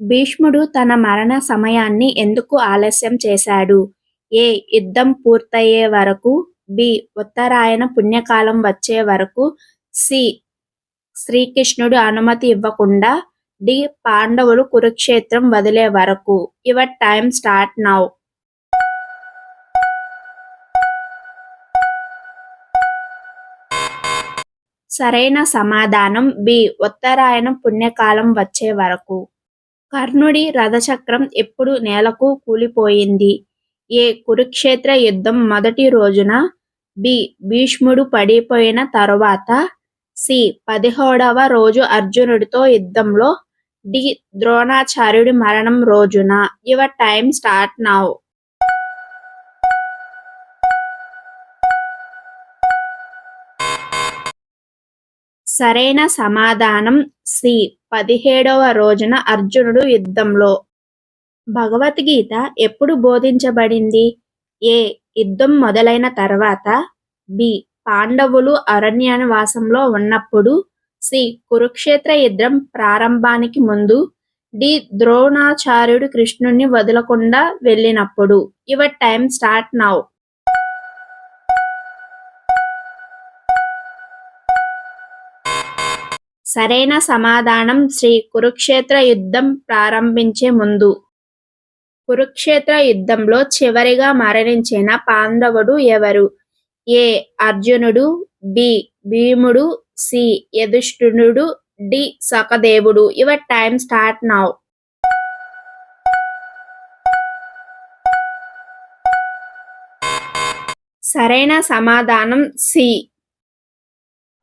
భీష్ముడు తన మరణ సమయాన్ని ఎందుకు ఆలస్యం చేశాడు? ఏ. యుద్ధం పూర్తయ్యే వరకు బి. ఉత్తరాయణ పుణ్యకాలం వచ్చే వరకు సి. శ్రీకృష్ణుడు అనుమతి ఇవ్వకుండా డి. పాండవులు కురుక్షేత్రం వదిలే వరకు యువర్ టైం స్టార్ట్ నౌ సరైన సమాధానం బి. ఉత్తరాయణం పుణ్యకాలం వచ్చే వరకు కర్ణుడి రథచక్రం ఎప్పుడు నేలకు కూలిపోయింది? ఏ. కురుక్షేత్ర యుద్ధం మొదటి రోజున బి. భీష్ముడు పడిపోయిన తరువాత సి. పదిహేడవ రోజు అర్జునుడితో యుద్ధంలో డి. ద్రోణాచార్యుడి మరణం రోజున యువర్ టైం స్టార్ట్ నౌ సరైన సమాధానం సి. పదిహేడవ రోజున అర్జునుడు యుద్ధంలో భగవద్గీత ఎప్పుడు బోధించబడింది? ఏ. యుద్ధం మొదలైన తర్వాత బి. పాండవులు అరణ్యవాసంలో ఉన్నప్పుడు సి. కురుక్షేత్ర యుద్ధం ప్రారంభానికి ముందు డి. ద్రోణాచార్యుడు కృష్ణుణ్ణి వదలకుండా వెళ్ళినప్పుడు యువర్ టైం స్టార్ట్ నౌ సరైన సమాధానం శ్రీ కురుక్షేత్ర యుద్ధం ప్రారంభించే ముందు కురుక్షేత్ర యుద్ధంలో చివరిగా మరణించిన పాండవుడు ఎవరు? ఏ. అర్జునుడు బి. భీముడు సి. యదుష్టునుడు డి. సకదేవుడు యువర్ టైమ్ స్టార్ట్ నౌ సరైన సమాధానం సి.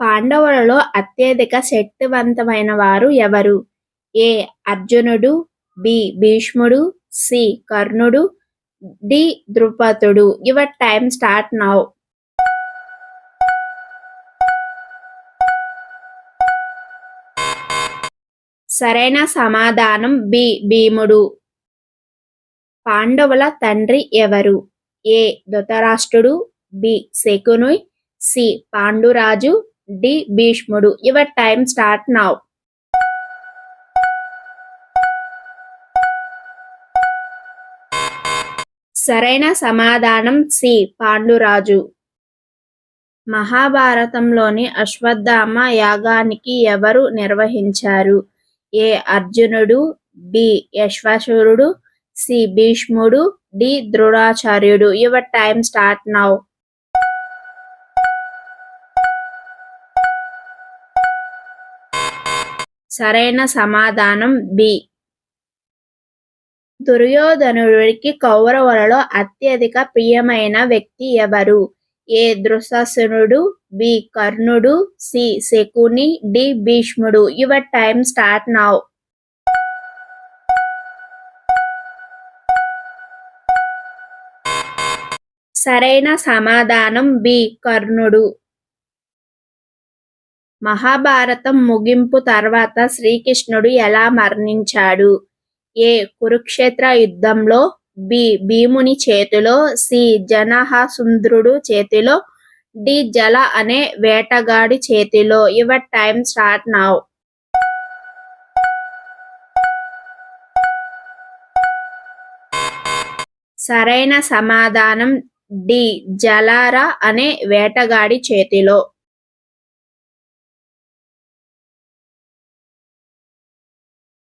పాండవులలో అత్యధిక శక్తివంతమైన వారు ఎవరు? ఏ. అర్జునుడు బి. భీష్ముడు సి. కర్ణుడు D. ద్రుపదుడు your time start now సరైన సమాధానం బి. భీముడు పాండవుల తండ్రి ఎవరు? A. Dhritarashtrudu B. Shakuni C. Panduraju D. భీష్ముడు యువర్ టైం స్టార్ట్ నౌ సరైన సమాధానం సి. పాండురాజు మహాభారతంలోని అశ్వత్థామ యాగానికి ఎవరు నిర్వహించారు? ఏ. అర్జునుడు బి. యశ్వాసురుడు సి. భీష్ముడు డి. ద్రోణాచార్యుడు యువర్ టైం స్టార్ట్ నౌ సరైన సమాధానం బి. దుర్యోధనుడికి కౌరవులలో అత్యధిక ప్రియమైన వ్యక్తి ఎవరు? ఏ. దుశ్శాసనుడు బి. కర్ణుడు సి. శకుని డి. భీష్ముడు యువర్ టైం స్టార్ట్ నౌ సరైన సమాధానం బి. కర్ణుడు మహాభారతం ముగింపు తర్వాత శ్రీకృష్ణుడు ఎలా మరణించాడు? ఏ. కురుక్షేత్ర యుద్ధంలో బి. భీముని చేతిలో సి. జనహసుంద్రుడు చేతిలో డి. జల అనే వేటగాడి చేతిలో యువర్ టైం స్టార్ట్ నౌ సరైన సమాధానం డి. జలార అనే వేటగాడి చేతిలో